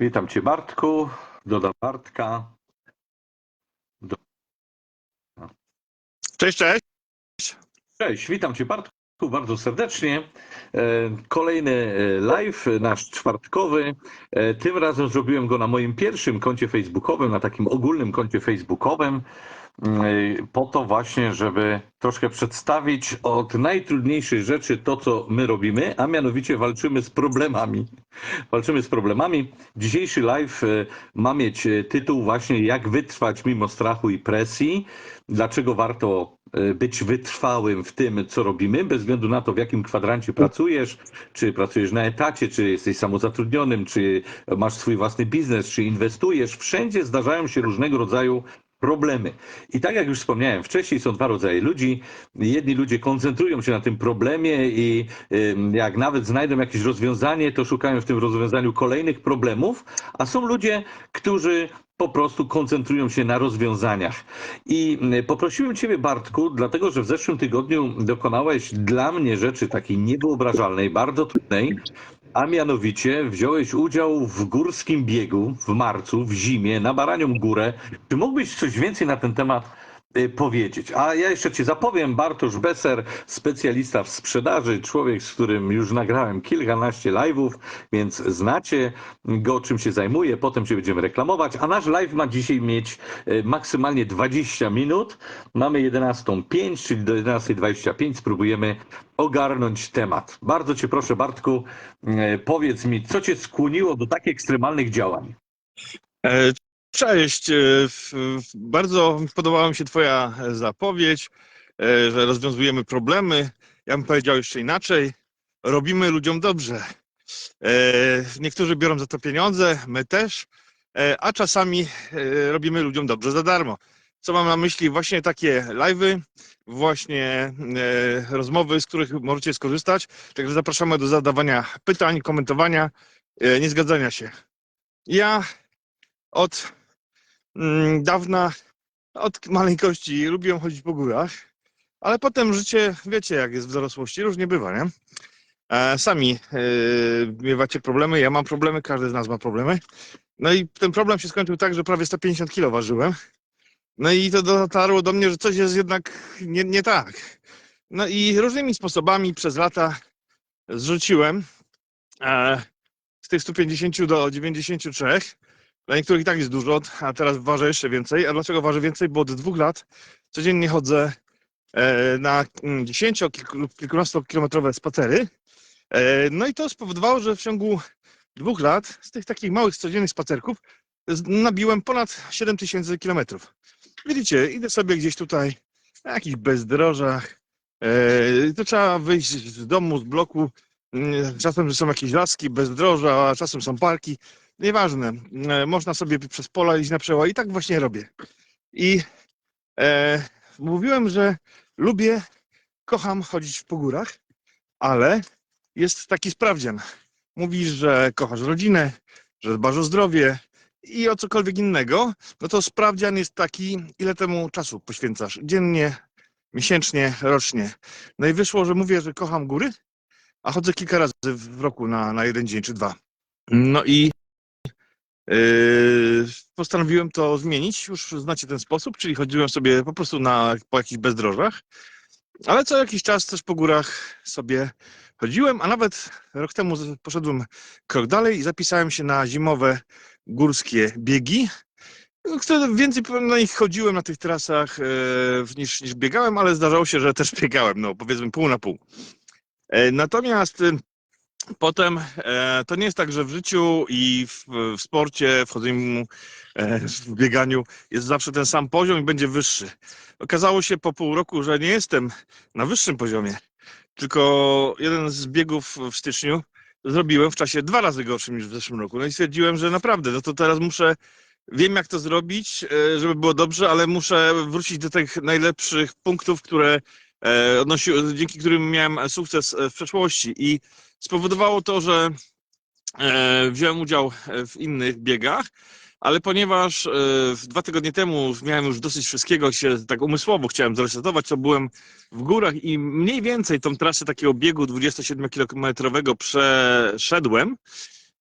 Witam Cię Bartku, dodam Bartka. Do... Cześć, cześć. Cześć, witam Cię Bartku bardzo serdecznie. E, Kolejny e, live, nasz czwartkowy. E, Tym razem zrobiłem go na moim pierwszym koncie facebookowym, na takim ogólnym koncie facebookowym. Mm, Po to właśnie, żeby troszkę przedstawić od najtrudniejszej rzeczy to, co my robimy, a mianowicie walczymy z problemami. Walczymy z problemami. Dzisiejszy live e, ma mieć e, tytuł właśnie Jak wytrwać mimo strachu i presji. Dlaczego warto być wytrwałym w tym, co robimy, bez względu na to, w jakim kwadrancie pracujesz, czy pracujesz na etacie, czy jesteś samozatrudnionym, czy masz swój własny biznes, czy inwestujesz. Wszędzie zdarzają się różnego rodzaju problemy. I tak jak już wspomniałem wcześniej, są dwa rodzaje ludzi. Jedni ludzie koncentrują się na tym problemie i jak nawet znajdą jakieś rozwiązanie, to szukają w tym rozwiązaniu kolejnych problemów, a są ludzie, którzy po prostu koncentrują się na rozwiązaniach. I poprosiłem Ciebie, Bartku, dlatego że w zeszłym tygodniu dokonałeś dla mnie rzeczy takiej niewyobrażalnej, bardzo trudnej, a mianowicie wziąłeś udział w górskim biegu w marcu, w zimie, na Baranią Górę. Czy mógłbyś coś więcej na ten temat powiedzieć? A ja jeszcze Ci zapowiem, Bartosz Beser, specjalista w sprzedaży, człowiek, z którym już nagrałem kilkanaście live'ów, więc znacie go, czym się zajmuje, potem się będziemy reklamować, a nasz live ma dzisiaj mieć y, maksymalnie 20 minut. Mamy 11.05, czyli do 11.25 spróbujemy ogarnąć temat. Bardzo Cię proszę, Bartku, y, powiedz mi, co Cię skłoniło do tak ekstremalnych działań? E, Cześć. e, Bardzo podobała mi się Twoja zapowiedź, e, że rozwiązujemy problemy. Ja bym powiedział jeszcze inaczej. Robimy ludziom dobrze. E, Niektórzy biorą za to pieniądze, my też, e, a czasami e, robimy ludziom dobrze za darmo. Co mam na myśli? Właśnie takie live'y, właśnie e, rozmowy, z których możecie skorzystać. Także zapraszamy do zadawania pytań, komentowania, e, nie zgadzania się. Ja od dawna, od maleńkości lubiłem chodzić po górach, ale potem życie, wiecie jak jest w dorosłości, różnie bywa, nie? E, sami e, miewacie problemy, ja mam problemy, każdy z nas ma problemy. No i ten problem się skończył tak, że prawie 150 kilo ważyłem. No i to dotarło do mnie, że coś jest jednak nie, nie tak. No i różnymi sposobami przez lata zrzuciłem e, z tych 150 do 93. Dla niektórych i tak jest dużo, a teraz ważę jeszcze więcej. A dlaczego ważę więcej? Bo od dwóch lat codziennie chodzę e, na mm, 10 kilku- lub kilkunastokilometrowe spacery. E, No i to spowodowało, że w ciągu dwóch lat z tych takich małych codziennych spacerków nabiłem ponad 7000 kilometrów. Widzicie, idę sobie gdzieś tutaj na jakichś bezdrożach. E, To trzeba wyjść z domu, z bloku. Mm, Czasem są jakieś laski, bezdroża, a czasem są parki. Nieważne. E, Można sobie przez pola iść na przełaj i tak właśnie robię. I e, mówiłem, że lubię, kocham chodzić po górach, ale jest taki sprawdzian. Mówisz, że kochasz rodzinę, że dbasz o zdrowie i o cokolwiek innego, no to sprawdzian jest taki, ile temu czasu poświęcasz. Dziennie, miesięcznie, rocznie. No i wyszło, że mówię, że kocham góry, a chodzę kilka razy w roku na, na jeden dzień czy dwa. No i postanowiłem to zmienić. Już znacie ten sposób, czyli chodziłem sobie po prostu na, po jakichś bezdrożach, ale co jakiś czas też po górach sobie chodziłem, a nawet rok temu poszedłem krok dalej i zapisałem się na zimowe górskie biegi. Więcej na nich chodziłem na tych trasach e, niż, niż biegałem, ale zdarzało się, że też biegałem, no powiedzmy pół na pół. E, Natomiast e, Potem e, to nie jest tak, że w życiu i w, w sporcie, w chodzeniu, e, w bieganiu jest zawsze ten sam poziom i będzie wyższy. Okazało się po pół roku, że nie jestem na wyższym poziomie, tylko jeden z biegów w styczniu zrobiłem w czasie dwa razy gorszym niż w zeszłym roku. No i stwierdziłem, że naprawdę, no to teraz muszę, wiem jak to zrobić, e, żeby było dobrze, ale muszę wrócić do tych najlepszych punktów, które odnosi, dzięki którym miałem sukces w przeszłości i spowodowało to, że e, wziąłem udział w innych biegach, ale ponieważ e, dwa tygodnie temu miałem już dosyć wszystkiego, się tak umysłowo chciałem zresetować, to byłem w górach i mniej więcej tą trasę takiego biegu 27-kilometrowego przeszedłem,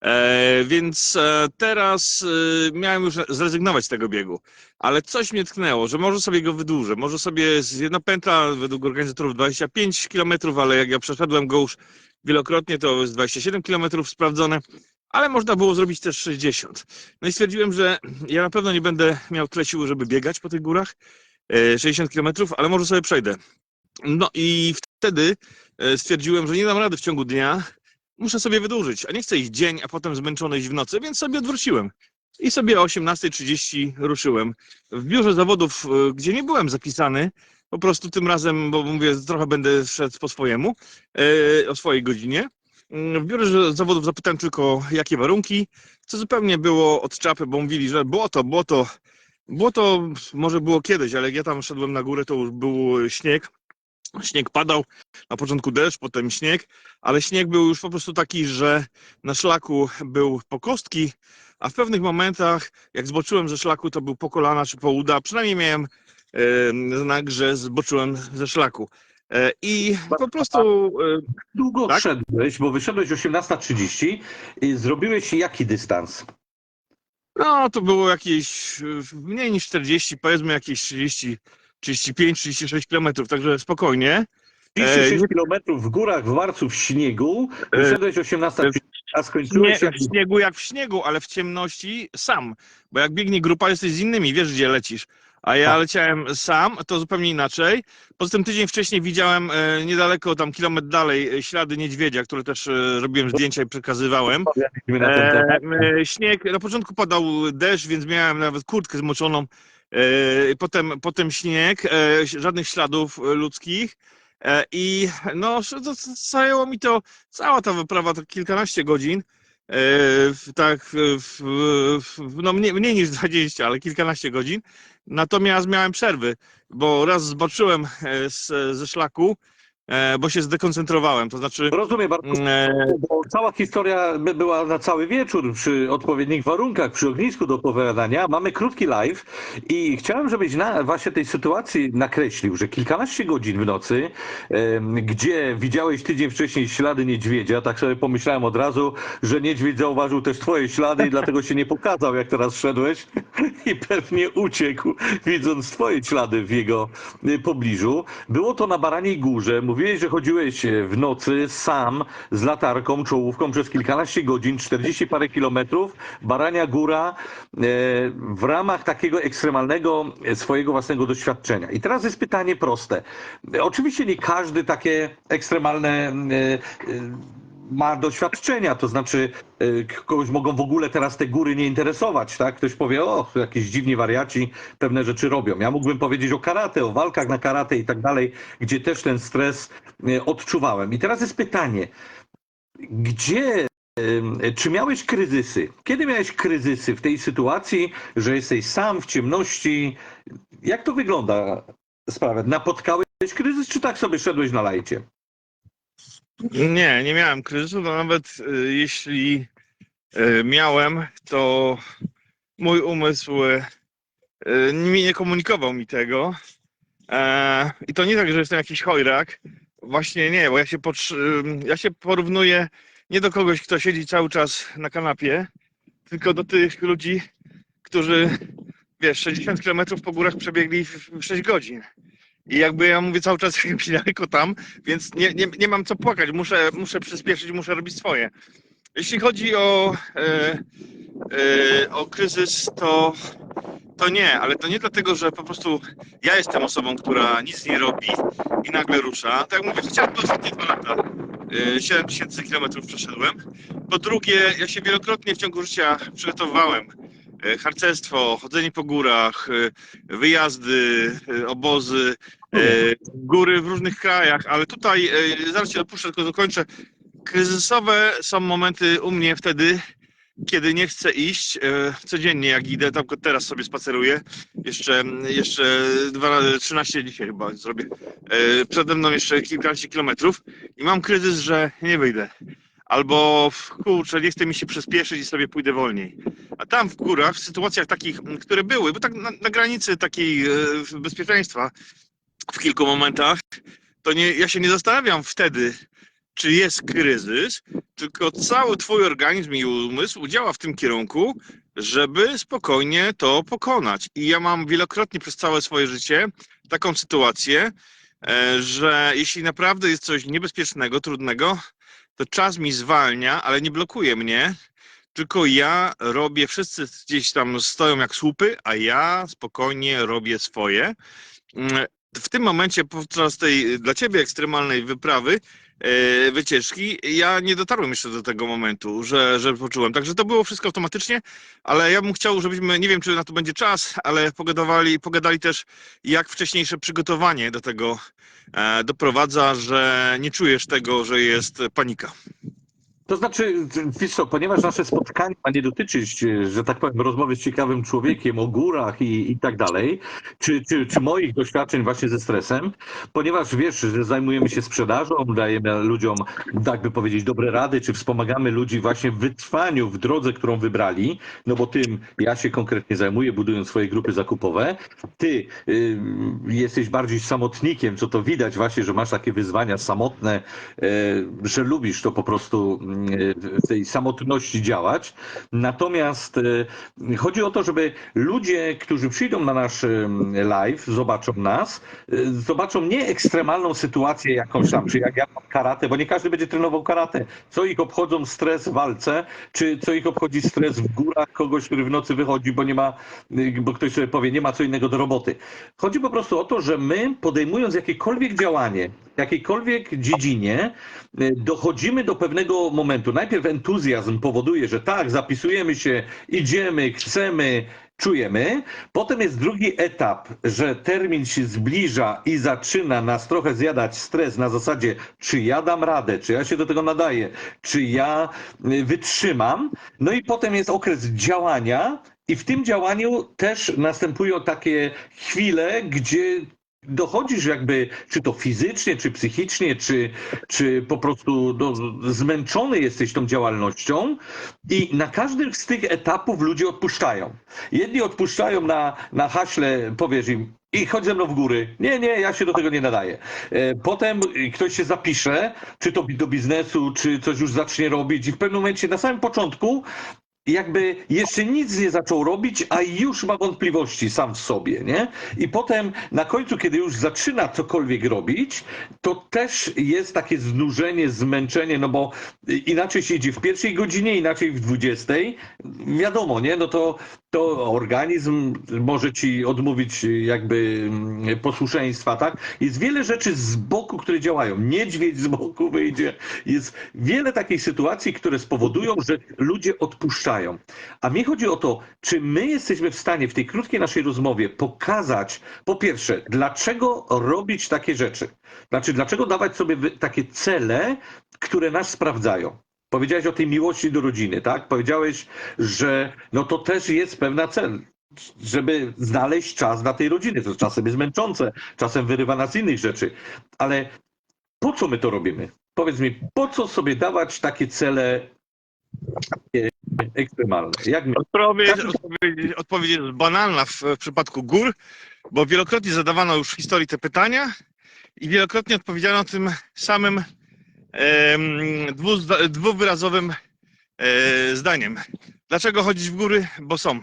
E, więc teraz miałem już zrezygnować z tego biegu, ale coś mnie tknęło, że może sobie go wydłużę, może sobie z jedna pętla według organizatorów 25 km, ale jak ja przeszedłem go już wielokrotnie, to jest 27 km sprawdzone, ale można było zrobić też 60. No i stwierdziłem, że ja na pewno nie będę miał tyle siły, żeby biegać po tych górach, e, 60 km, ale może sobie przejdę. No i wtedy e, stwierdziłem, że nie dam rady w ciągu dnia, muszę sobie wydłużyć, a nie chcę iść dzień, a potem zmęczony iść w nocy, więc sobie odwróciłem. I sobie o 18.30 ruszyłem. W biurze zawodów, e, gdzie nie byłem zapisany, po prostu tym razem, bo mówię, trochę będę szedł po swojemu, e, o swojej godzinie. Mm, W biurze zawodów zapytałem tylko, jakie warunki, co zupełnie było od czapy, bo mówili, że błoto, błoto, błoto może było kiedyś, ale ja tam szedłem na górę, to już był śnieg. Śnieg padał, na początku deszcz, potem śnieg, ale śnieg był już po prostu taki, że na szlaku był po kostki, a w pewnych momentach, jak zboczyłem ze szlaku, to był po kolana czy po uda. Przynajmniej miałem znak, że zboczyłem ze szlaku. E, I po prostu e, Długo Tak? szedłeś, bo wyszedłeś 18.30 i zrobiłeś jaki dystans? No, to było jakieś y, mniej niż 40, powiedzmy jakieś 30, 35, 36 kilometrów, także spokojnie. 36 E, nie- km w górach w marcu w śniegu, E, wyszedłeś 18.30, a Nie skończyłeś jak... w śniegu jak w śniegu, ale w ciemności sam. Bo jak biegnie grupa, jesteś z innymi, wiesz gdzie lecisz. A ja Tak. leciałem sam, to zupełnie inaczej. Poza tym tydzień wcześniej widziałem e, niedaleko, tam kilometr dalej, e, ślady niedźwiedzia, które też e, robiłem zdjęcia i przekazywałem. E, śnieg, na początku padał deszcz, więc miałem nawet kurtkę zmoczoną. E, potem, potem śnieg, e, żadnych śladów ludzkich. I no, zajęło mi to, cała ta wyprawa to kilkanaście godzin. Tak, w, w, no mniej, mniej niż 20, ale kilkanaście godzin. Natomiast miałem przerwy, bo raz zboczyłem e, z, ze szlaku, bo się zdekoncentrowałem. To znaczy, Rozumiem bardzo, e, bo cała historia by była na cały wieczór przy odpowiednich warunkach, przy ognisku do opowiadania. Mamy krótki live i chciałem, żebyś na właśnie tej sytuacji nakreślił, że kilkanaście godzin w nocy, gdzie widziałeś tydzień wcześniej ślady niedźwiedzia, tak sobie pomyślałem od razu, że niedźwiedź zauważył też twoje ślady i dlatego się nie pokazał, jak teraz szedłeś i pewnie uciekł, widząc twoje ślady w jego y, pobliżu. Było to na Baraniej Górze. Mówiłeś, że chodziłeś e, w nocy sam z latarką, czołówką przez kilkanaście godzin, 40 parę kilometrów. Barania Góra e, w ramach takiego ekstremalnego e, swojego własnego doświadczenia. I teraz jest pytanie proste. Oczywiście nie każdy takie ekstremalne e, ma doświadczenia, to znaczy y, kogoś mogą w ogóle teraz te góry nie interesować, tak? Ktoś powie, o, jakieś dziwni wariaci pewne rzeczy robią. Ja mógłbym powiedzieć o karate, o walkach na karate i tak dalej, gdzie też ten stres y, odczuwałem. I teraz jest pytanie, gdzie, y, czy miałeś kryzysy? Kiedy miałeś kryzysy w tej sytuacji, że jesteś sam w ciemności? Jak to wygląda sprawa? Napotkałeś kryzys, czy tak sobie szedłeś na lajcie? Nie, nie miałem kryzysu, no nawet y, jeśli y, miałem, to mój umysł y, nie komunikował mi tego. E, I to nie tak, że jestem jakiś chojrak. Właśnie nie, bo ja się, ja się porównuję nie do kogoś, kto siedzi cały czas na kanapie, tylko do tych ludzi, którzy, wiesz, 60 km po górach przebiegli w 6 godzin. I jakby ja mówię cały czas jakimś daleko tam, więc nie, nie, nie mam co płakać, muszę, muszę przyspieszyć, muszę robić swoje. Jeśli chodzi o, e, e, o kryzys, to, to nie, ale to nie dlatego, że po prostu ja jestem osobą, która nic nie robi i nagle rusza. Tak jak mówię, chociażby ostatnie dwa lata. E, 7 tysięcy kilometrów przeszedłem. Po drugie, ja się wielokrotnie w ciągu życia przygotowywałem. E, Harcerstwo, chodzenie po górach, e, wyjazdy, e, obozy, góry w różnych krajach, ale tutaj, zaraz się dopuszczę, tylko dokończę. Kryzysowe są momenty u mnie wtedy, kiedy nie chcę iść. Codziennie jak idę, tam teraz sobie spaceruję. Jeszcze, jeszcze dwa, 13 dzisiaj chyba zrobię. Przede mną jeszcze kilkanaście kilometrów i mam kryzys, że nie wyjdę. Albo kurczę, nie chce mi się przyspieszyć i sobie pójdę wolniej. Tam w górach, w sytuacjach takich, m, które były, bo tak na, na granicy takiej e, bezpieczeństwa w kilku momentach, to nie, ja się nie zastanawiam wtedy, czy jest kryzys, tylko cały twój organizm i umysł działa w tym kierunku, żeby spokojnie to pokonać. I ja mam wielokrotnie przez całe swoje życie taką sytuację, e, że jeśli naprawdę jest coś niebezpiecznego, trudnego, to czas mi zwalnia, ale nie blokuje mnie, tylko ja robię, wszyscy gdzieś tam stoją jak słupy, a ja spokojnie robię swoje. Mm, W tym momencie podczas tej dla ciebie ekstremalnej wyprawy, e, wycieczki, ja nie dotarłem jeszcze do tego momentu, że, że poczułem. Także to było wszystko automatycznie, ale ja bym chciał, żebyśmy, nie wiem czy na to będzie czas, ale pogadali, pogadali też, jak wcześniejsze przygotowanie do tego e, doprowadza, że nie czujesz tego, że jest panika. To znaczy, wiesz co, ponieważ nasze spotkanie ma nie dotyczyć, że tak powiem, rozmowy z ciekawym człowiekiem o górach i, i tak dalej, czy, czy, czy moich doświadczeń właśnie ze stresem, ponieważ wiesz, że zajmujemy się sprzedażą, dajemy ludziom, tak by powiedzieć, dobre rady, czy wspomagamy ludzi właśnie w wytrwaniu w drodze, którą wybrali, no bo tym ja się konkretnie zajmuję, budując swoje grupy zakupowe. Ty y, jesteś bardziej samotnikiem, co to widać właśnie, że masz takie wyzwania samotne, y, że lubisz to po prostu w tej samotności działać. Natomiast y, chodzi o to, żeby ludzie, którzy przyjdą na nasz y, live, zobaczą nas, y, zobaczą nie ekstremalną sytuację jakąś tam, czy jak ja mam karate, bo nie każdy będzie trenował karate. Co ich obchodzą stres w walce, czy co ich obchodzi stres w górach kogoś, który w nocy wychodzi, bo nie ma, bo ktoś sobie powie, nie ma co innego do roboty. Chodzi po prostu o to, że my podejmując jakiekolwiek działanie, w jakiejkolwiek dziedzinie, dochodzimy do pewnego momentu. Najpierw entuzjazm powoduje, że tak, zapisujemy się, idziemy, chcemy, czujemy. Potem jest drugi etap, że termin się zbliża i zaczyna nas trochę zjadać stres na zasadzie, czy ja dam radę, czy ja się do tego nadaję, czy ja y, wytrzymam. No i potem jest okres działania. I w tym działaniu też następują takie chwile, gdzie dochodzisz jakby, czy to fizycznie, czy psychicznie, czy, czy po prostu no, zmęczony jesteś tą działalnością i na każdym z tych etapów ludzie odpuszczają. Jedni odpuszczają na, na haśle, powiesz im, i chodź ze mną w góry. Nie, nie, ja się do tego nie nadaję. E, Potem ktoś się zapisze, czy to do biznesu, czy coś już zacznie robić i w pewnym momencie na samym początku jakby jeszcze nic nie zaczął robić, a już ma wątpliwości sam w sobie, nie? I potem na końcu, kiedy już zaczyna cokolwiek robić, to też jest takie znużenie, zmęczenie, no bo inaczej się idzie w pierwszej godzinie, inaczej w dwudziestej. Wiadomo, nie? No to, to organizm może ci odmówić jakby mm, posłuszeństwa, tak? Jest wiele rzeczy z boku, które działają. Niedźwiedź z boku wyjdzie. Jest wiele takich sytuacji, które spowodują, że ludzie odpuszczają. A mi chodzi o to, czy my jesteśmy w stanie w tej krótkiej naszej rozmowie pokazać, po pierwsze, dlaczego robić takie rzeczy? Znaczy, dlaczego dawać sobie takie cele, które nas sprawdzają? Powiedziałeś o tej miłości do rodziny, tak? Powiedziałeś, że no to też jest pewna cel, żeby znaleźć czas dla tej rodziny. To czasem jest męczące, czasem wyrywa nas z innych rzeczy. Ale po co my to robimy? Powiedz mi, po co sobie dawać takie cele takie ekstremalne? Jak. Odpowiedź, odpowiedź, odpowiedź jest banalna w, w przypadku gór, bo wielokrotnie zadawano już w historii te pytania i wielokrotnie odpowiedziano tym samym em, dwuzda- dwuwyrazowym e, zdaniem. Dlaczego chodzić w góry? Bo są.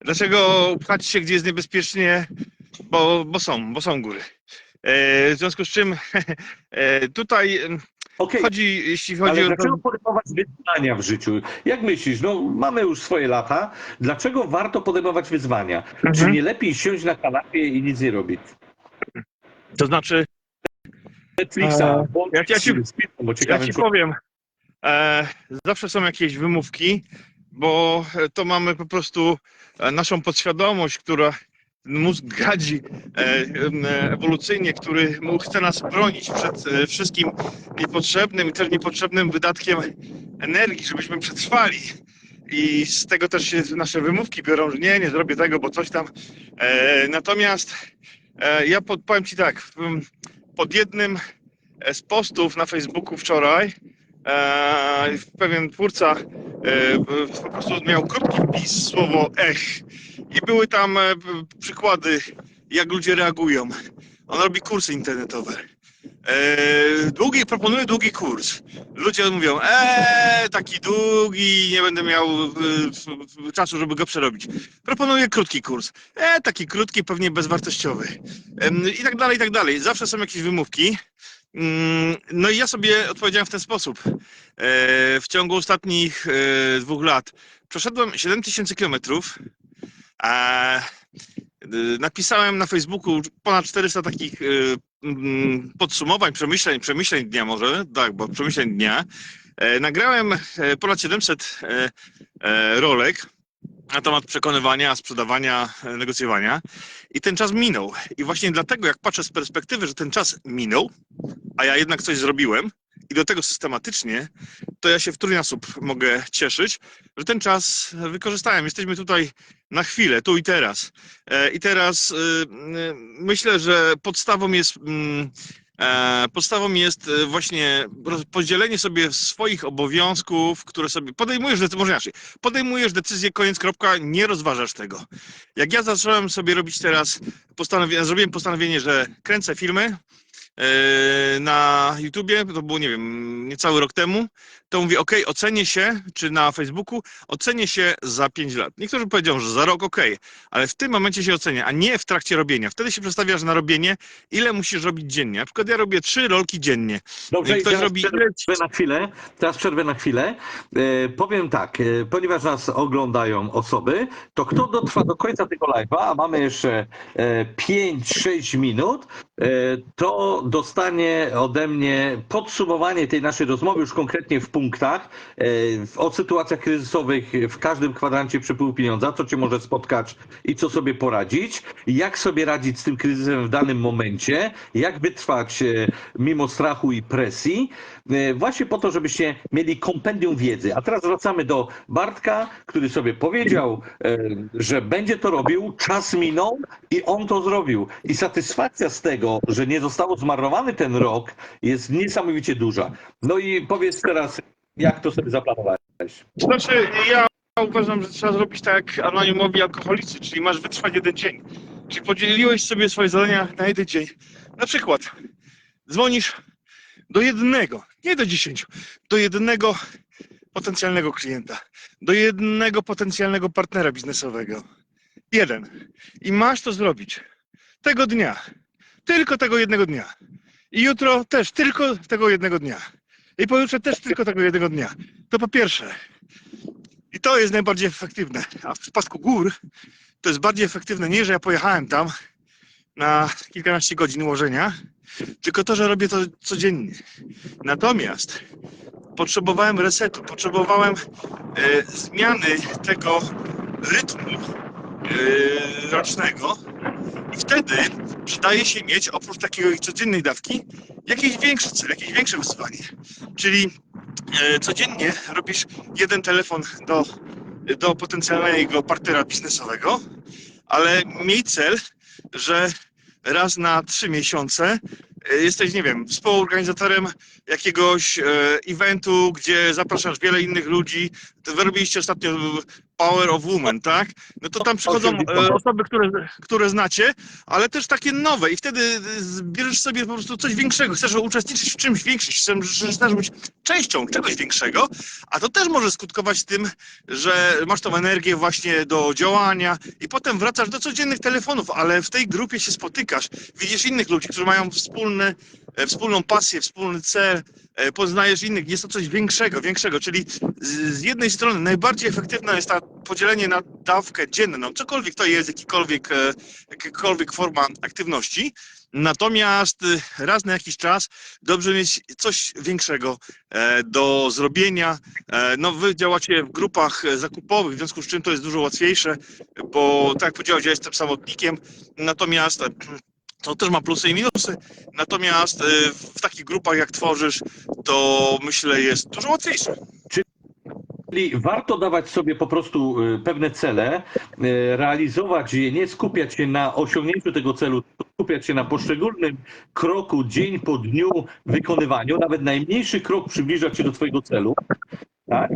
Dlaczego pchać się, gdzie jest niebezpiecznie? Bo, bo są, bo są góry. E, w związku z czym e, tutaj Okej, chodzi, jeśli chodzi ale o dlaczego podejmować wyzwania w życiu? Jak myślisz, no mamy już swoje lata, dlaczego warto podejmować wyzwania? Czy Mhm. nie lepiej siąść na kanapie i nic nie robić? to znaczy Netflixa, bo, ja- ja ci- bo Ja ci powiem, e, zawsze są jakieś wymówki, bo e, to mamy po prostu e, naszą podświadomość, która mózg gadzi e, e, ewolucyjnie, który chce nas bronić przed e, wszystkim niepotrzebnym i też niepotrzebnym wydatkiem energii, żebyśmy przetrwali. I z tego też się nasze wymówki biorą, że nie, nie zrobię tego, bo coś tam. Natomiast ja powiem Ci tak, pod jednym z postów na Facebooku wczoraj pewien twórca po prostu miał krótki wpis, słowo ech i były tam e, przykłady, jak ludzie reagują. On robi kursy internetowe. E, długi, proponuję długi kurs. Ludzie mówią, eee, taki długi, nie będę miał e, czasu, żeby go przerobić. Proponuję krótki kurs. E, taki krótki, pewnie bezwartościowy. I tak dalej, i tak dalej. Zawsze są jakieś wymówki. Mm, No i ja sobie odpowiedziałem w ten sposób. E, W ciągu ostatnich dwóch lat przeszedłem 7000 kilometrów. Y, Napisałem na Facebooku ponad 400 takich y, mm, podsumowań, przemyśleń, przemyśleń dnia może, tak, bo przemyśleń dnia. E, Nagrałem e, ponad 700 e, rolek na temat przekonywania, sprzedawania, negocjowania i ten czas minął. I właśnie dlatego, jak patrzę z perspektywy, że ten czas minął, a ja jednak coś zrobiłem i do tego systematycznie, to ja się w trójnasób mogę cieszyć, że ten czas wykorzystałem. Jesteśmy tutaj na chwilę, tu i teraz. E, I teraz y, y, myślę, że podstawą jest. mm, e, Podstawą jest e, właśnie podzielenie sobie swoich obowiązków, które sobie podejmujesz, może inaczej, podejmujesz decyzję, koniec, kropka, nie rozważasz tego. Jak ja zacząłem sobie robić teraz, postanowienie, zrobiłem postanowienie, że kręcę filmy na YouTubie, to było, nie wiem, niecały rok temu, to mówię, ok, ocenię się, czy na Facebooku, ocenię się za 5 lat. Niektórzy powiedzą, że za rok ok, ale w tym momencie się ocenia, a nie w trakcie robienia. Wtedy się przestawiasz na robienie, ile musisz robić dziennie. Na przykład ja robię trzy rolki dziennie. Dobrze, i Ktoś teraz robi przerwę na chwilę. Teraz przerwę na chwilę. E, powiem tak, e, ponieważ nas oglądają osoby, to kto dotrwa do końca tego live'a, a mamy jeszcze e, 5-6 minut, to dostanie ode mnie podsumowanie tej naszej rozmowy już konkretnie w punktach e, o sytuacjach kryzysowych w każdym kwadrancie przepływu pieniądza, co cię może spotkać i co sobie poradzić, jak sobie radzić z tym kryzysem w danym momencie, jak wytrwać e, mimo strachu i presji, e, właśnie po to, żebyście mieli kompendium wiedzy. A teraz wracamy do Bartka, który sobie powiedział, e, że będzie to robił, czas minął i on to zrobił. I satysfakcja z tego, że nie został zmarnowany ten rok, jest niesamowicie duża. No i powiedz teraz, jak to sobie zaplanowałeś? Znaczy, ja uważam, że trzeba zrobić tak jak anonimowi alkoholicy, czyli masz wytrwać jeden dzień. Czyli podzieliłeś sobie swoje zadania na jeden dzień. Na przykład dzwonisz do jednego, nie do dziesięciu, do jednego potencjalnego klienta, do jednego potencjalnego partnera biznesowego. Jeden. I masz to zrobić tego dnia. Tylko tego jednego dnia. I jutro też tylko tego jednego dnia. I pojutrze też tylko tego jednego dnia. To po pierwsze. I to jest najbardziej efektywne. A w przypadku gór to jest bardziej efektywne nie, że ja pojechałem tam na kilkanaście godzin ułożenia, tylko to, że robię to codziennie. Natomiast potrzebowałem resetu, potrzebowałem e, zmiany tego rytmu e, rocznego i wtedy przydaje się mieć oprócz takiej codziennej dawki jakiś większy cel, jakieś większe wyzwanie. Czyli e, codziennie robisz jeden telefon do, do potencjalnego partnera biznesowego, ale miej cel, że raz na trzy miesiące e, jesteś, nie wiem, współorganizatorem jakiegoś eventu, gdzie zapraszasz wiele innych ludzi. Wy robiliście ostatnio Power of Women, tak? No to tam przychodzą e, osoby, które, które znacie, ale też takie nowe. I wtedy e, bierzesz sobie po prostu coś większego, chcesz uczestniczyć w czymś większym, chcesz, chcesz być częścią czegoś większego, a to też może skutkować tym, że masz tą energię właśnie do działania i potem wracasz do codziennych telefonów, ale w tej grupie się spotykasz, widzisz innych ludzi, którzy mają wspólne, e, wspólną pasję, wspólny cel, e, poznajesz innych, jest to coś większego, większego, czyli z, z jednej strony najbardziej efektywne jest ta podzielenie na dawkę dzienną, cokolwiek to jest, jakikolwiek, e, jakakolwiek forma aktywności, natomiast e, raz na jakiś czas dobrze mieć coś większego e, do zrobienia. No wy działacie w grupach zakupowych, w związku z czym to jest dużo łatwiejsze, bo tak jak powiedziałeś, ja jestem samotnikiem, natomiast to też ma plusy i minusy, natomiast w takich grupach jak tworzysz, to myślę jest dużo łatwiejsze. Czyli warto dawać sobie po prostu y, pewne cele, y, realizować je, nie skupiać się na osiągnięciu tego celu, skupiać się na poszczególnym kroku, dzień po dniu wykonywaniu. Nawet najmniejszy krok przybliża cię do twojego celu. Tak?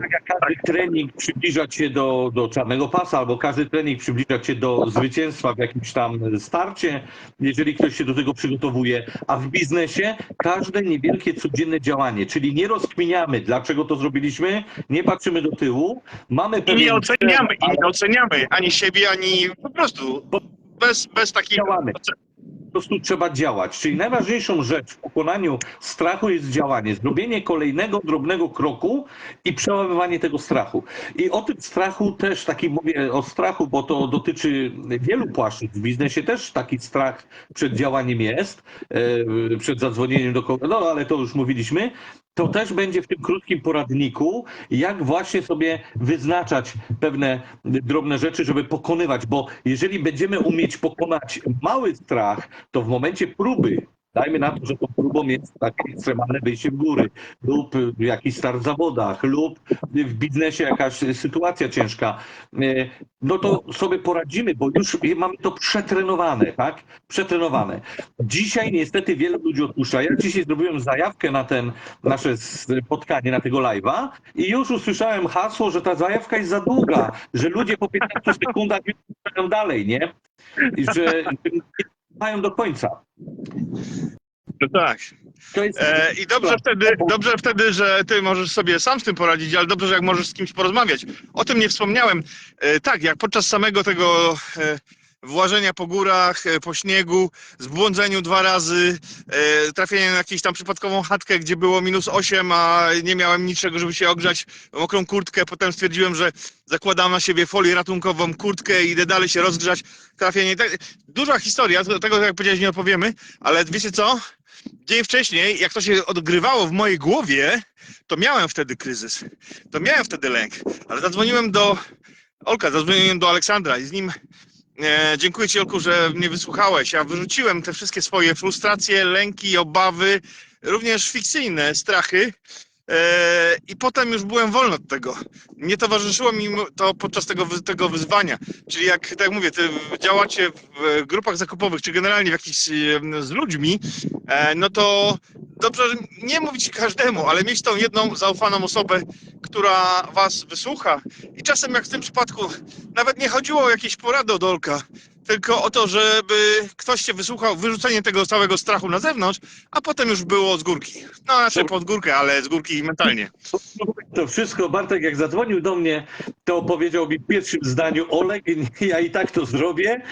Tak jak każdy trening przybliża cię do, do czarnego pasa, albo każdy trening przybliża cię do zwycięstwa w jakimś tam starcie, jeżeli ktoś się do tego przygotowuje. A w biznesie każde niewielkie codzienne działanie, czyli nie rozkminiamy, dlaczego to zrobiliśmy, nie patrzymy do tyłu, mamy I pewien nie oceniamy, i nie oceniamy ani siebie, ani po prostu. Bez, bez takich. działamy. Prostu trzeba działać. Czyli najważniejszą rzecz w pokonaniu strachu jest działanie. Zrobienie kolejnego drobnego kroku i przełamywanie tego strachu. I o tym strachu też, taki mówię o strachu, bo to dotyczy wielu płaszczyzn. W biznesie też taki strach przed działaniem jest, e, przed zadzwonieniem do kogoś, no ale to już mówiliśmy. To też będzie w tym krótkim poradniku, jak właśnie sobie wyznaczać pewne drobne rzeczy, żeby pokonywać, bo jeżeli będziemy umieć pokonać mały strach, to w momencie próby, dajmy na to, że tą próbą jest takie ekstremalne wyjście w góry, lub jakiś start w zawodach, lub w biznesie jakaś sytuacja ciężka, e, no to sobie poradzimy, bo już mamy to przetrenowane, tak? Przetrenowane. Dzisiaj niestety wielu ludzi odpuszcza. Ja dzisiaj zrobiłem zajawkę na ten nasze spotkanie, na tego live'a i już usłyszałem hasło, że ta zajawka jest za długa, że ludzie po 15 sekundach już dalej, nie? I że mają do końca. No tak. E, I dobrze wtedy, dobrze wtedy, że ty możesz sobie sam z tym poradzić, ale dobrze, że jak możesz z kimś porozmawiać. O tym nie wspomniałem. E, tak, jak podczas samego tego e, włażenia po górach, e, po śniegu, zbłądzeniu dwa razy, e, trafienie na jakąś tam przypadkową chatkę, gdzie było minus 8, a nie miałem niczego, żeby się ogrzać, mokrą kurtkę. Potem stwierdziłem, że zakładam na siebie folię ratunkową, kurtkę i idę dalej się rozgrzać. Trafienie. Tak, duża historia, tego jak powiedziałeś nie opowiemy, ale wiecie co? dzień wcześniej, jak to się odgrywało w mojej głowie, to miałem wtedy kryzys. To miałem wtedy lęk. Ale zadzwoniłem do Olka, zadzwoniłem do Aleksandra i z nim e, dziękuję Ci, Olku, że mnie wysłuchałeś. Ja wyrzuciłem te wszystkie swoje frustracje, lęki, obawy, również fikcyjne strachy. E, I potem już byłem wolny od tego. Nie towarzyszyło mi to podczas tego, tego wyzwania. Czyli jak, tak jak mówię, ty działacie w grupach zakupowych, czy generalnie w jakichś z ludźmi, e, no to dobrze nie mówić każdemu, ale mieć tą jedną zaufaną osobę, która was wysłucha. I czasem jak w tym przypadku nawet nie chodziło o jakieś porady od Olka, tylko o to, żeby ktoś cię wysłuchał, wyrzucenie tego całego strachu na zewnątrz, a potem już było z górki. No, znaczy pod górkę, ale z górki mentalnie. To wszystko, Bartek jak zadzwonił do mnie, to powiedział mi w pierwszym zdaniu, Oleg, ja i tak to zrobię,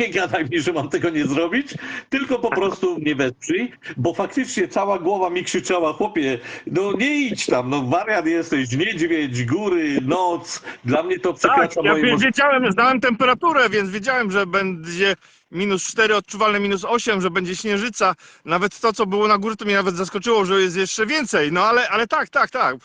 nie gadaj mi, że mam tego nie zrobić, tylko po prostu mnie wesprzyj, bo faktycznie cała głowa mi krzyczała, chłopie, no nie idź tam, no wariat jesteś, niedźwiedź, góry, noc, dla mnie to Tak, przekracza ja moje możliwości. wiedziałem, znałem temperaturę, więc wiedziałem, że będzie minus 4, odczuwalne minus 8, że będzie śnieżyca. Nawet to, co było na górze, to mnie nawet zaskoczyło, że jest jeszcze więcej. No ale, ale tak, tak, tak.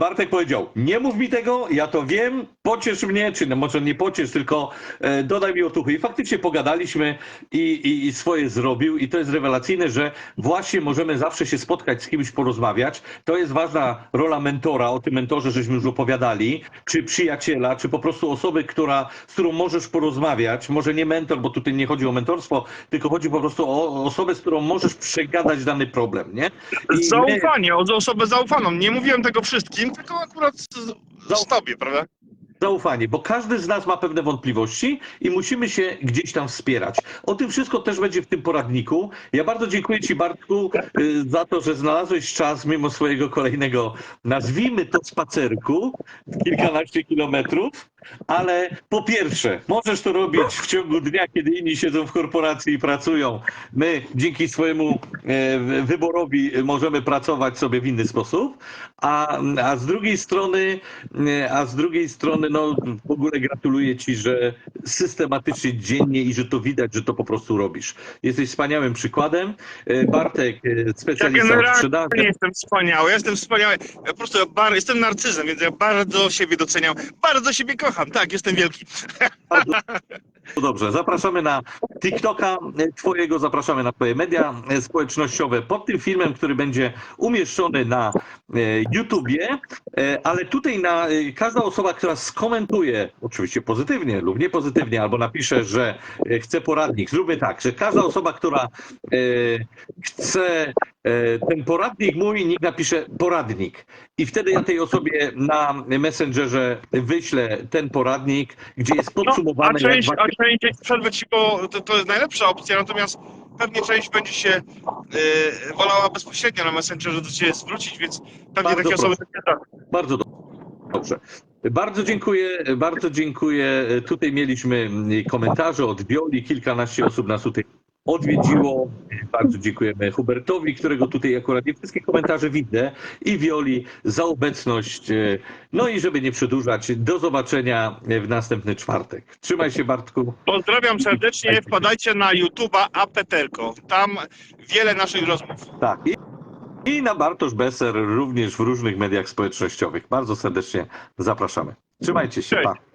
Bartek powiedział, nie mów mi tego, ja to wiem, pociesz mnie, czy no może nie pociesz, tylko e, dodaj mi otuchy. I faktycznie pogadaliśmy i, i, i swoje zrobił i to jest rewelacyjne, że właśnie możemy zawsze się spotkać z kimś, porozmawiać. To jest ważna rola mentora, o tym mentorze żeśmy już opowiadali, czy przyjaciela, czy po prostu osoby, która, z którą możesz porozmawiać. Może nie mentor, bo tutaj nie chodzi o mentorstwo, tylko chodzi po prostu o osobę, z którą możesz przegadać dany problem, nie? I my- Zaufanie, o osobę zaufaną. Nie mówiłem tego wszystkim, tylko akurat z, z tobie, prawda? Zaufanie, bo każdy z nas ma pewne wątpliwości i musimy się gdzieś tam wspierać. O tym wszystko też będzie w tym poradniku. Ja bardzo dziękuję Ci, Bartku, y, za to, że znalazłeś czas mimo swojego kolejnego, nazwijmy to spacerku, kilkanaście kilometrów. Ale po pierwsze, możesz to robić w ciągu dnia, kiedy inni siedzą w korporacji i pracują. My dzięki swojemu e, wyborowi możemy pracować sobie w inny sposób. A, a z drugiej strony, e, a z drugiej strony, no w ogóle gratuluję Ci, że systematycznie, dziennie i że to widać, że to po prostu robisz. Jesteś wspaniałym przykładem. E, Bartek, e, Ja specjalista od generalnie sprzedaży. nie jestem wspaniały, ja jestem wspaniały. Ja po prostu ja bar, jestem narcyzem, więc ja bardzo siebie doceniam, bardzo siebie kocham. Tak, jestem wielki. No dobrze, zapraszamy na TikToka Twojego, zapraszamy na Twoje media społecznościowe pod tym filmem, który będzie umieszczony na e, YouTubie, e, ale tutaj na e, każda osoba, która skomentuje, oczywiście pozytywnie lub niepozytywnie, albo napisze, że chce poradnik, zróbmy tak, że każda osoba, która chce ten poradnik mój, nikt napisze poradnik. I wtedy ja tej osobie na Messengerze wyślę ten poradnik, gdzie jest No, a podsumowane. jak część, a część przerwę ci, bo to, to jest najlepsza opcja, natomiast pewnie część będzie się y, wolała bezpośrednio na Messengerze do ciebie zwrócić, więc pewnie Bardzo takie osoby tak. Bardzo do- dobrze. Bardzo dziękuję, bardzo dziękuję. Tutaj mieliśmy komentarze od Wioli, kilkanaście osób nas tutaj odwiedziło. Bardzo dziękujemy Hubertowi, którego tutaj akurat nie wszystkie komentarze widzę i Wioli za obecność. No i żeby nie przedłużać, do zobaczenia w następny czwartek. Trzymaj się Bartku. Pozdrawiam serdecznie, wpadajcie na YouTube'a Apeterko. Tam wiele naszych rozmów. Tak. I, na Bartosz Besser również w różnych mediach społecznościowych. Bardzo serdecznie zapraszamy. Trzymajcie się. Cześć. Pa.